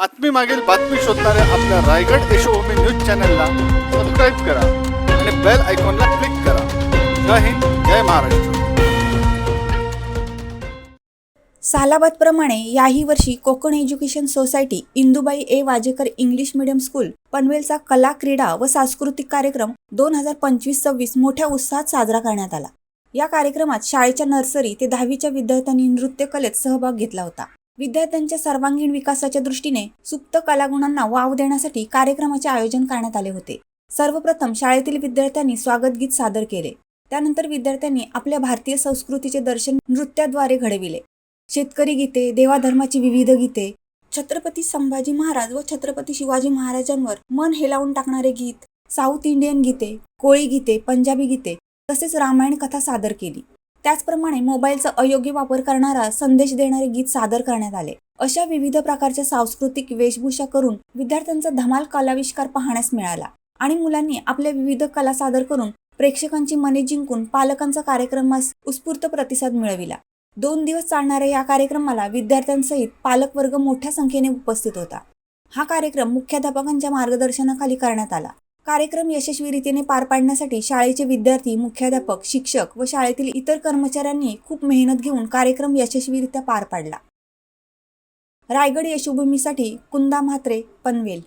बातमी मागील बातमी शोधणाऱ्या आपल्या रायगड यशोभूमी न्यूज चॅनलला सबस्क्राईब करा आणि बेल आयकॉनला क्लिक करा. जय हिंद जय महाराष्ट्र. सालाबादप्रमाणे याही वर्षी Konkan education society Indubai A Wajekar English medium school पनवेलचा कला क्रीडा व सांस्कृतिक कार्यक्रम दोन हजार पंचवीस सव्वीस मोठ्या उत्साहात साजरा करण्यात आला. या कार्यक्रमात शाळेच्या नर्सरी ते दहावीच्या विद्यार्थ्यांनी नृत्य कलेत सहभाग घेतला होता. विद्यार्थ्यांच्या सर्वांगीण विकासाच्या दृष्टीने सुप्त कलागुणांना वाव देण्यासाठी कार्यक्रमाचे आयोजन करण्यात आले होते. सर्वप्रथम शाळेतील विद्यार्थ्यांनी स्वागत गीत सादर केले. त्यानंतर विद्यार्थ्यांनी आपल्या भारतीय संस्कृतीचे दर्शन नृत्याद्वारे घडविले. शेतकरी गीते देवाधर्माची विविध गीते छत्रपती संभाजी महाराज व छत्रपती शिवाजी महाराजांवर मन हेलावून टाकणारे गीत साऊथ इंडियन गीते कोळी गीते पंजाबी गीते तसेच रामायण कथा सादर केली. त्याचप्रमाणे मोबाईलचा अयोग्य वापर करणारा संदेश देणारे गीत सादर करण्यात आले. अशा विविध प्रकारच्या सांस्कृतिक वेशभूषा करून विद्यार्थ्यांचा धमाल कलाविष्कार पाहण्यास मिळाला आणि मुलांनी आपल्या विविध कला सादर करून प्रेक्षकांची मने जिंकून पालकांचा कार्यक्रमास उत्स्फूर्त प्रतिसाद मिळविला. दोन दिवस चालणाऱ्या या कार्यक्रमाला विद्यार्थ्यांसहित पालकवर्ग मोठ्या संख्येने उपस्थित होता. हा कार्यक्रम मुख्याध्यापकांच्या मार्गदर्शनाखाली करण्यात आला. कार्यक्रम यशस्वीरीतीने पार पाडण्यासाठी शाळेचे विद्यार्थी मुख्याध्यापक शिक्षक व शाळेतील इतर कर्मचाऱ्यांनी खूप मेहनत घेऊन कार्यक्रम यशस्वीरित्या पार पाडला. रायगड यशोभूमीसाठी कुंदा म्हात्रे पनवेल.